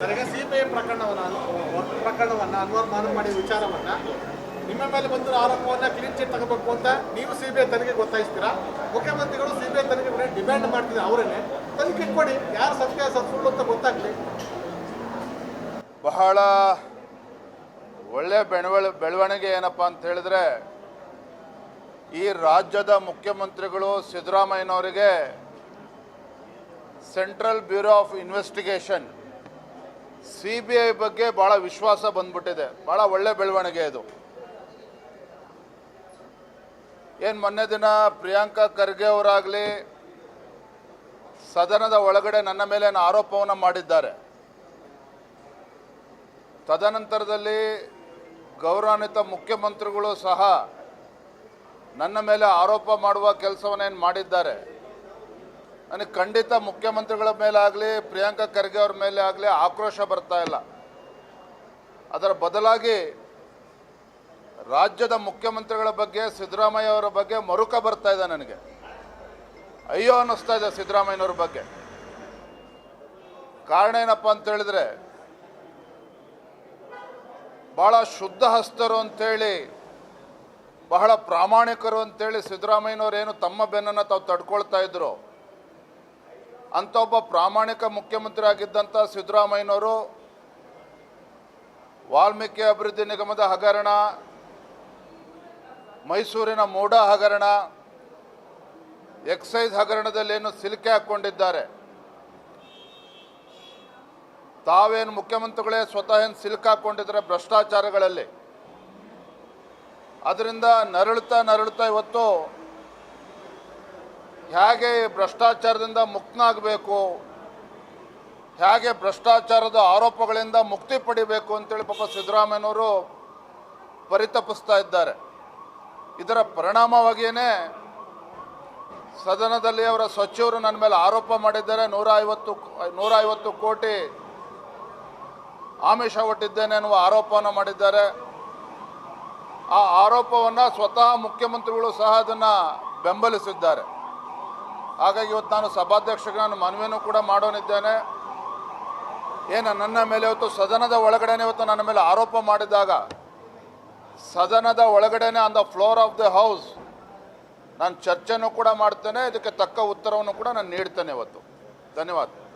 CBI ಪ್ರಕರಣವನ್ನು ಪ್ರಕರಣವನ್ನ ಪ್ರಕರಣವನ್ನ ಅನುಮಾನ ಮಾಡಿ ವಿಚಾರವನ್ನ ನಿಮ್ಮ ಮೇಲೆ ಬಂದಿರೋ ಆರೋಪವನ್ನ ಕ್ಲೀನ್ ಚಿಟ್ ತಗೋಬೇಕು ಅಂತ ನೀವು ಸಿಬಿಐ ತನಿಖೆ ಗೊತ್ತಾಯಿಸ್ತೀರಾ ಮುಖ್ಯಮಂತ್ರಿಗಳು ಸಿಬಿಐ ತನಿಖೆ ಮೇಲೆ ಡಿಮ್ಯಾಂಡ್ ಮಾಡ್ತಿದ್ದಾರೆ ಅವರೇನೆ. ತನಿಖೆ ಕೊಡಿ. ಯಾರು ಸತ್ಯ ಸತ್ಸುಳ್ಳು ಅಂತ ಗೊತ್ತಾಗ್ಲಿ. ಬಹಳ ಒಳ್ಳೆ ಬೆಳವಳ, ಬೆಳವಣಿಗೆ ಏನಪ್ಪ ಅಂತ ಹೇಳಿದ್ರೆ ಈ ರಾಜ್ಯದ ಮುಖ್ಯಮಂತ್ರಿಗಳು ಸಿದ್ದರಾಮಯ್ಯನವರಿಗೆ central bureau of investigation C B I ಬಗ್ಗೆ ಭಾಳ ವಿಶ್ವಾಸ ಬಂದ್ಬಿಟ್ಟಿದೆ. ಭಾಳ ಒಳ್ಳೆ ಬೆಳವಣಿಗೆ ಇದು. ಏನು ಮೊನ್ನೆ ದಿನ ಪ್ರಿಯಾಂಕಾ ಖರ್ಗೆ ಅವರಾಗಲಿ ಸದನದ ಒಳಗಡೆ ನನ್ನ ಮೇಲೆ ಆರೋಪವನ್ನು ಮಾಡಿದ್ದಾರೆ. ತದನಂತರದಲ್ಲಿ ಗೌರವಾನ್ವಿತ ಮುಖ್ಯಮಂತ್ರಿಗಳು ಸಹ ನನ್ನ ಮೇಲೆ ಆರೋಪ ಮಾಡುವ ಕೆಲಸವನ್ನೇನು ಮಾಡಿದ್ದಾರೆ. ನನಗೆ ಖಂಡಿತ ಮುಖ್ಯಮಂತ್ರಿಗಳ ಮೇಲೆ ಆಗಲಿ, ಪ್ರಿಯಾಂಕಾ ಖರ್ಗೆ ಅವ್ರ ಮೇಲೆ ಆಗಲಿ ಆಕ್ರೋಶ ಬರ್ತಾ ಇಲ್ಲ. ಅದರ ಬದಲಾಗಿ ರಾಜ್ಯದ ಮುಖ್ಯಮಂತ್ರಿಗಳ ಬಗ್ಗೆ, ಸಿದ್ದರಾಮಯ್ಯ ಅವರ ಬಗ್ಗೆ ಮರುಕ ಬರ್ತಾ ಇದೆ ನನಗೆ. ಅಯ್ಯೋ ಅನ್ನಿಸ್ತಾ ಇದೆ ಸಿದ್ದರಾಮಯ್ಯನವ್ರ ಬಗ್ಗೆ. ಕಾರಣ ಏನಪ್ಪ ಅಂತ ಹೇಳಿದ್ರೆ, ಬಹಳ ಶುದ್ಧ ಹಸ್ತರು ಅಂತೇಳಿ ಬಹಳ ಪ್ರಾಮಾಣಿಕರು ಅಂತೇಳಿ ಸಿದ್ದರಾಮಯ್ಯನವ್ರು ಏನು ತಮ್ಮ ಬೆನ್ನನ್ನು ತಾವು ತಡ್ಕೊಳ್ತಾ ಇದ್ರು. ಅಂತ ಒಬ್ಬ ಪ್ರಾಮಾಣಿಕ ಮುಖ್ಯಮಂತ್ರಿ ಆಗಿದ್ದಂಥ ಸಿದ್ದರಾಮಯ್ಯನವರು ವಾಲ್ಮೀಕಿ ಅಭಿವೃದ್ಧಿ ನಿಗಮದ ಹಗರಣ, ಮೈಸೂರಿನ ಮೋಡ ಹಗರಣ, ಎಕ್ಸೈಸ್ ಹಗರಣದಲ್ಲಿ ಏನು ಸಿಲುಕೆ ಹಾಕ್ಕೊಂಡಿದ್ದಾರೆ. ತಾವೇನು ಮುಖ್ಯಮಂತ್ರಿಗಳೇ ಸ್ವತಃ ಏನು ಸಿಲುಕಾಕೊಂಡಿದ್ದಾರೆ ಭ್ರಷ್ಟಾಚಾರಗಳಲ್ಲಿ. ಅದರಿಂದ ನರಳುತ್ತಾ ನರಳುತ್ತಾ ಇವತ್ತು ಹೇಗೆ ಭ್ರಷ್ಟಾಚಾರದಿಂದ ಮುಕ್ತನಾಗಬೇಕು, ಹೇಗೆ ಭ್ರಷ್ಟಾಚಾರದ ಆರೋಪಗಳಿಂದ ಮುಕ್ತಿ ಪಡಿಬೇಕು ಅಂತೇಳಿ ಪಾಪ ಸಿದ್ದರಾಮಯ್ಯನವರು ಪರಿತಪಿಸ್ತಾ ಇದ್ದಾರೆ. ಇದರ ಪರಿಣಾಮವಾಗಿಯೇ ಸದನದಲ್ಲಿ ಅವರ ಸಚಿವರು ನನ್ನ ಮೇಲೆ ಆರೋಪ ಮಾಡಿದ್ದಾರೆ. ನೂರ ಐವತ್ತು ನೂರ ಐವತ್ತು ಕೋಟಿ ಆಮಿಷ ಒಟ್ಟಿದ್ದೇನೆ ಅನ್ನುವ ಆರೋಪವನ್ನು ಮಾಡಿದ್ದಾರೆ. ಆ ಆರೋಪವನ್ನು ಸ್ವತಃ ಮುಖ್ಯಮಂತ್ರಿಗಳು ಸಹ ಅದನ್ನು ಬೆಂಬಲಿಸಿದ್ದಾರೆ. ಹಾಗಾಗಿ ಇವತ್ತು ನಾನು ಸಭಾಧ್ಯಕ್ಷರಿಗೆ ನಾನು ಮನವಿಯನ್ನು ಕೂಡ ಮಾಡೋನಿದ್ದೇನೆ. ಏನು, ನನ್ನ ಮೇಲೆ ಇವತ್ತು ಸದನದ ಒಳಗಡೆನೆ ಇವತ್ತು ನನ್ನ ಮೇಲೆ ಆರೋಪ ಮಾಡಿದಾಗ, ಸದನದ ಒಳಗಡೆನೆ on the floor of the house ನಾನು ಚರ್ಚೆನೂ ಕೂಡ ಮಾಡ್ತೇನೆ, ಇದಕ್ಕೆ ತಕ್ಕ ಉತ್ತರವನ್ನು ಕೂಡ ನಾನು ನೀಡ್ತೇನೆ ಇವತ್ತು. ಧನ್ಯವಾದ.